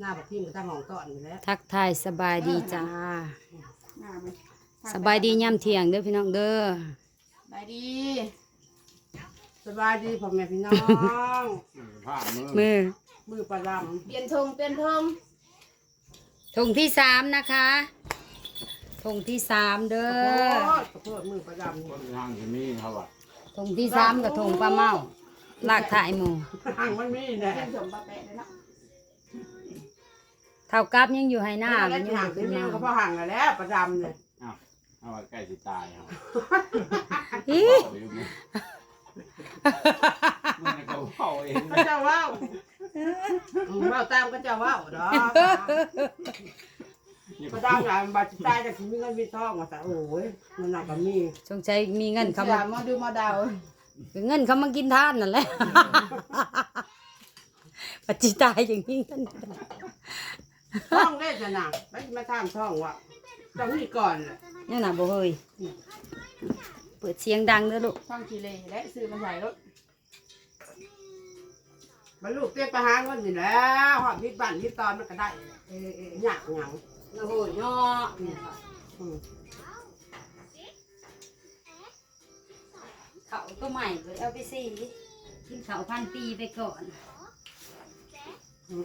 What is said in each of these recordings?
หน้าบักพิมก็ตั้งห้องต้อนอยู่แล้วทักทายสบายดีจ้า หน้ามันสบายดีย่ำเที่ยงเด้อพี่น้องเด้อ สบายดีสบายดีพ่อแม่พี่น้อง ผ้ามือมือมือปลาดเปลี่ยนธงเปลี่ยนธงธงที่สามนะคะธงที่สามเด้ำอโอ้ยขอโทษมือปลาดำคนทางที่มีเขาว่าธงที่สามกับธงปลาเมาลากถ่ายหมูห่างมันมีแน่เปลี่ยนสมปลาแปะเลยเนาะ เท่ากับยังอยู่ให้หน้าแล้มัวนยังห่างขึ้ที่นมีมาก็พอห่างกันแล้วปลาดำเนี่ยอ้าวเอาว่าใกล้สิตายเขาอีลืมมันก็เฝ้าเองก็เจ้าว่าวอืมว่าวตามก็เจ้าว่าวดอกปลาดำน่ะมันบาดตายจากที่มีเงินมีทองมาแต่โอ้ยมันหนักกว่ามีสงสัยมีเงินเขาเสืมาอมาดูมาเดาเงินเขามากินทานนั่นแหละปัจจิตายอย่างนี้เงิน ท้องได้จะหนักไม่มาทำท้องว่ะต้องมีก่อนน่ะนี่น่ะบ่เฮ้ยเปิดเสียงดังเด้อลูกท่องชีเลและซื้อมาใส่รถบรรลุเตี้ยไปหาเงินอยู่แล้วหอดนิดบ้านนิดตอนมันก็ได้เออเออหยากหยังโอ้โหย่ออืมเขาก็ใหม่เลยเอาไปสิกินเขาพันปีไปก่อน อืม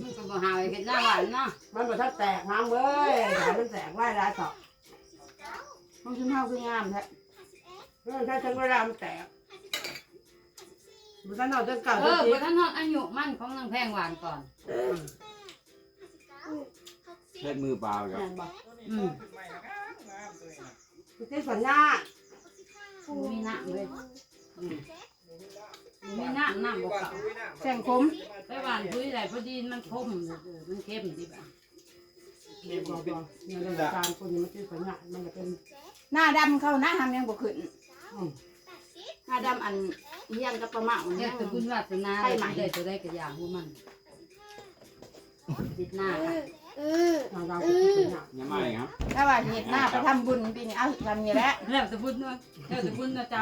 มาแต่สิได้ล้างมือเมื่อมาก่อนเด้อตัวถือสวยแฮะตัวมาเด้อละกระดำคือเก่าหลังลงวัดขาวสะอาดแต่เร็วดำคือเก่ามาลงที่ต้มอืมจะมีอะไรเนาะมันก็บ่หาไว้เฮ็ดหน้าหวานเนาะมันบ่ทันแตกน้ำเว้ยแต่มันแตกไว้ได้สอบห้องชิ้นเท่าคืองามแท้เออถ้าถึงเวลามันแตกมันก็นอนจนเก่าเอจนอจีบ่ทันฮอดอายุมันของนางแพงหวานก่อนเล่นมือเปล่ากับ แม่นบอกอืมมันที่สัญญาบ่มีน้ำเลยอืมบ่มีน้ำน้ำบ่เข้าแสงคมไป หวานคุยได้พอดีมันคมเออมันเข้มดีบ่ะบอกบอกเนี่ยเราจะตามคนนี้มันที่สัญญามันจะเป็นหน้าดำเข้าหน้าทำยังบ่ขึ้นอืมหน้าดำอันเฮียงกับประมาณเฮ็เนี่ดยแต่บุญวาสนาใช่ไหมได้ตัวได้ก็อย่างของมันติดหน้าค่ะเราเราเป็นที่สัญญายังไม่ครับถ้าว่าเห็ดหน้าไปทำบุญปีนี้เอาทำนี่แหละแล้วแต่บุญเนาะแล้วแต่บุญเนาะจ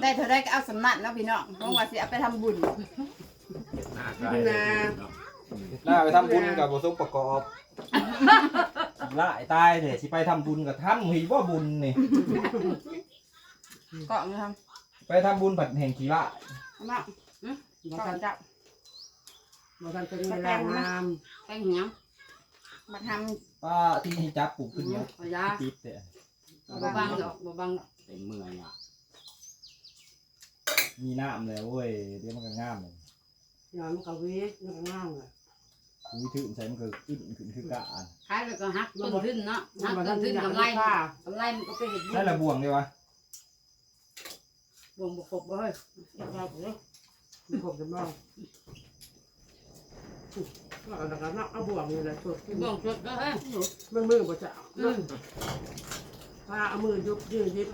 ได้เท่าได้ก็เอาสำนักเนาะพี่น้องเพราะว่าสิเอาไปทำบุญพี่นา ล่าไปทำบุญกับบุษประกอบล่าไอ้ตายเนี่ยสิไปทำบุญกับทำหีว่าบุญนี่เกาะอยู่ทไปทำบุญผัดแห่งขีละำเอามาบอกเกาะกันจับบอกกันเป็นเวลางามำแป้งเหี่ยวมาทป้าที่ให้จับปลูกขึ้นเนี่ยเอายาติดเนี่ยบ่บังดอกบ่บังดอกเต็มมือเนี่ยมีน้ำเลยเว้ยเดี๋ยวมันก็งามเลย นอนมันก็วิทมันก็งามเลยคุยถึงใส่มันก็ขึ้นขึ้นคือกะอันขายแล้วก็หักต้นทุนเนาะมัหันกบอกต้กันนทุที่นหนังกำไรค่ากำไรมันก็ไปเฮ็ดบุญได้ละบ่วงเลยวะบ่งบ่ครบบ่เฮ้ยเอาไปเลยมันครบจะบ้องเอาแต่กันเนาะเอาบ่วงนี่แหละสดขึ้นบ่งสดเด้อเฮ้ยมันมือบ่จะเอาอืมถ้าเอามือยุบยืดยิบ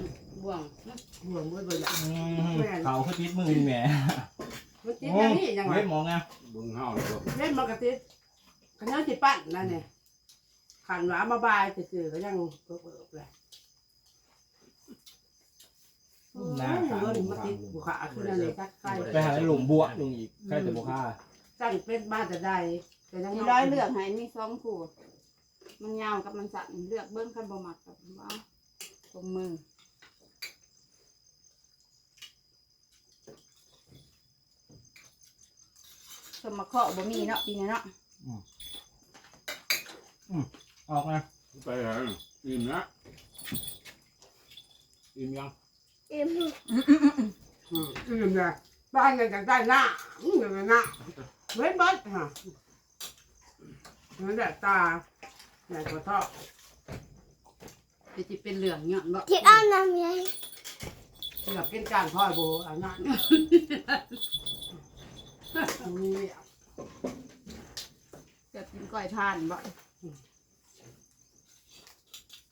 บ่วงบ่วงมือบ่อยากอืมเขาคือติดมือนี่แหม มันติดอย่างนี้ยังไงเว้ยมองไงบึงเฮาเลยพวกเล่นมันก็ติดกันยังสิปั้นนั่นเนี่ยขันหวามาบายซื่อๆก็ยังเปิบๆเลยหน้าขาเงินหลุมมาติดบุขาขึ้นอะไรกักใกล้ไปหาหลุมบวกลงอีกใกล้จะบวค่าตั้งเป็นบ้านจะได้แต่ยังมีร้อยเลือกให้มีสองคู่มันยาวกับมันสั้นเลือกเบิ้งคันบ่มักกับว่าตรงมือ สมมาเคาะบ่มีเนาะปีนี้เนาะออกนะไปเหรออิ่มนะอิ่มยังอืมอืมนะบ้านกันจากได้หน้าอืมอย่างหน้าเว้นเบิดฮะนั่นแหละตาใหญ่กว่าท่อจะสิเป็นเหลืองเนาะบ่คิดเอาน้ำไงสำหรับกินการพ่อยโบอันนั้น นี่จะกินก้อยทานบ่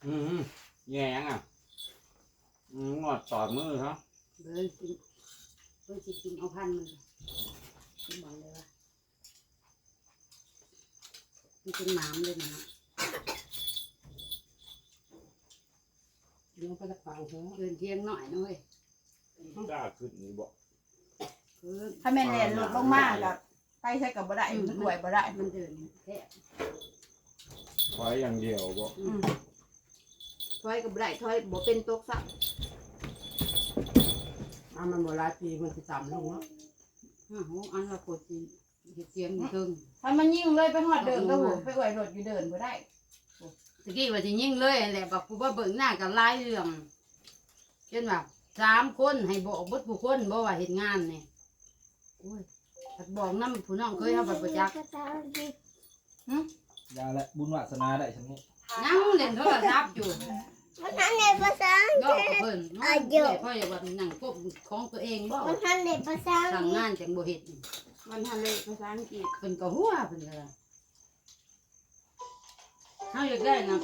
อืมแย่งอะอืมงอดตอดมือครับเบิ่งกินเบิ่งสิกินเอาพันมันกินบอกเลยว่ามันเป็นหมามเลยนะเลี้ยงไปตะฟังเถอะเดินเที่ยงหน่อยนะเว้ย กล้าขึ้นนี่บอก คือถ้าแม่นแล่นลงมาก็ไปใช้กับบ่ได้มันรวยบ่ได้มันเดินแค่ไว้อย่างเดียวบอกอืมถอยกับบ่ได้ถอยบ่เป็นตกซักมามันโบราณปีมันจะต่ำลงเนาะห้าหกอันละกดสิเฮ็ดเสียงอยู่เทิงถ้ามันยิ่งเลยไปฮอดเดินก็โหไปอวยรถอยู่เดินบ่ได้ตะกี้ว่าสิยิงเลยแหละบอกกูว่าเบิ่งหน้ากับหลายเรื่องเช่นว่าสามคนให้บอกเบิดผู้คนบ่ว่าเฮ็ดงานนี่ โอ้ยถ้าบอกนำผู้น้องเคยเฮาบัดประจักษ์ยาและบุญวาสนาได้ฉันนี่ยังเล่นโทรศัพท์อยู่มันทันในภาษาอังย่อกฤษ เพิ่นอาเดี๋ยุยวพ่ออย่าว่านั่งกบของตัวเองบ่มันทันในภาษาอังทำกฤษงานจังบ่เฮ็ดมันทันเลยภาษาอังกฤษเพิ่นก็หัวเพิ่นก็เฮาอยากได้นะ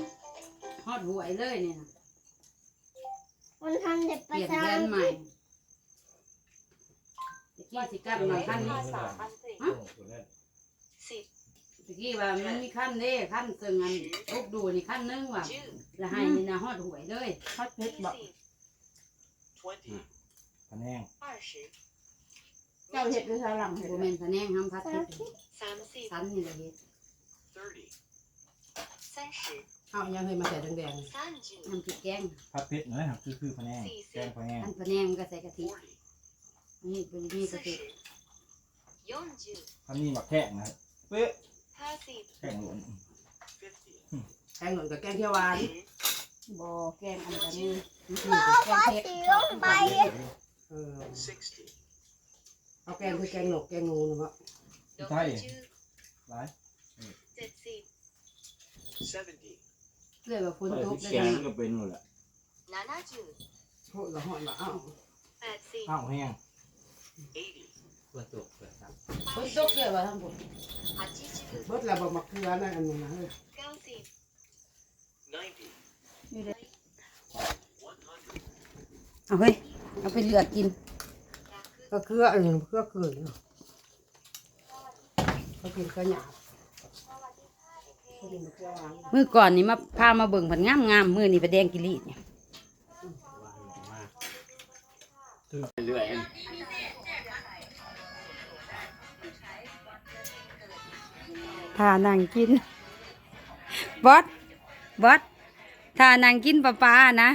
ฮอดหวยเลยนี่นะมันทันในเปลี่ยนภาษาแผอันงใหกม่ฤษ ตะกี้สิกลับมาคันนี้ตะกี้ว่ามันมีคันเด้คันซึ่งอันอุกดูนี่คันหนึงว่ะแล้วให้นี่นะฮอดหวยเลยฮอดเพชรบอกพะแนงเจ้าเฮ็ดภาษาหลังเฮ็ดบ่บ่แม่แม่นนพะแนงห้ำพัดทิศสันนี่แหละเฮ็ดเอายังเคยมาใส่แดงน้ำพริกแกงพัดเพชรนะครับคือคือพะแนงแกงพะแนงคันพะแนงมันก็ใส่กะทิ นี่เป็นนี่กะทิพันนี้หมักแข้งนะเป๊ะแข้งหลวนๆแกงหนุนกับแกงเขียวหวานบ่แกงอันกันนี้พอสีลงไปเออเอาแกงคือแกงหนกแกงงูนะวะใช่หลายเลยว่าฝนเปิดตกที่เลยแกงนะก็เป็นหมดแหละโหละหอนละอ้าวอ้าวแห้ง ฝนตกเลยว่าทั้งหมดเบิดแล้วบ่มาเกลือนั่นอันนึงนะเฮ้ยเอาเฮ้ยเอาไปเลือกกินก็เกลืออันนึงเกลือเกลือเนาะเขากินเกลือหยาบเขากินเกลือหวานมื้อก่อนนี่มาพามาเบิ่งผันงามงามๆมื้อนี้ไปแดงกิลีดเนี่ยเรื่อย ทานั่งกิน บอสบอสทานั่งกินปลาปลานะ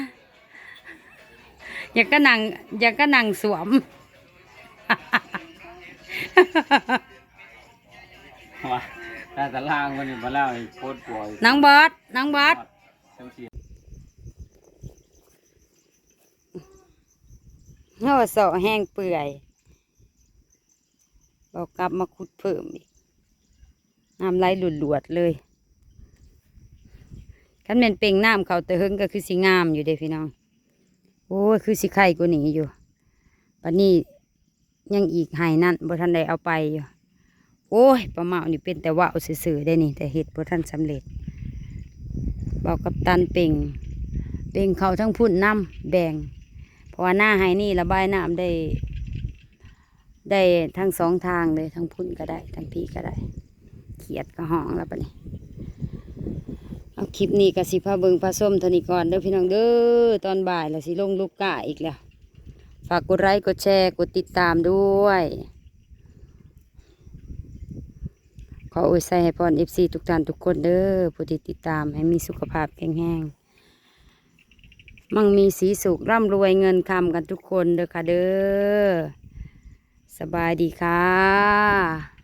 อยากก็นั่งอยากก็นั่งสวมว่าแต่ตารางวันนี้มาแล้วไอ้โคตรป่วยนังบอสนังบอสทั้งเสียเงาสอแห้งเปื่อยบอกกลับมาขุดเพิ่มอีก น้ำไหลหลวดๆเลยคันเป็นเป่งน้ำเขาแต่เฮงก็คือสีงามอยู่เด้พี่น้อง โอ้ยคือสีไข่กว่านี้อยู่ปันนี้ยังอีกไห้นั่นบ่ทันได้เอาไปอยู่ โอ้ยปลาเมานี่เป็นแต่ว่าเอาซื่อได้นี่ แต่เห็ดบ่ทันสำเร็จบอกกับตันเป่ง เป่งเขาทั้งพุ่นน้ำแบ่ง เพราะว่าหน้าไห้นี่ระบายน้ำได้ ได้ทั้งสองทางเลยทั้งพุ่นก็ได้ ทั้งพี่ก็ได้ เขียดก็ห้องแล้วปะนี่เอาคลิปนี้ก็สิพาเบิงพาส้มเท่านี้ก่อนเด้อพี่น้องเด้อตอนบ่ายแล้วสิลงลูกกาอีกแล้ว ฝากกดไลค์กดแชร์กดติดตามด้วย ขออวยใส่ให้พรเอฟซีทุกท่านทุกคนเด้อผู้ที่ติดตามให้มีสุขภาพแข็งแรงมั่งมีสีสุขร่ำรวยเงินคำกันทุกคนเด้อค่ะเด้อสบายดีค่ะ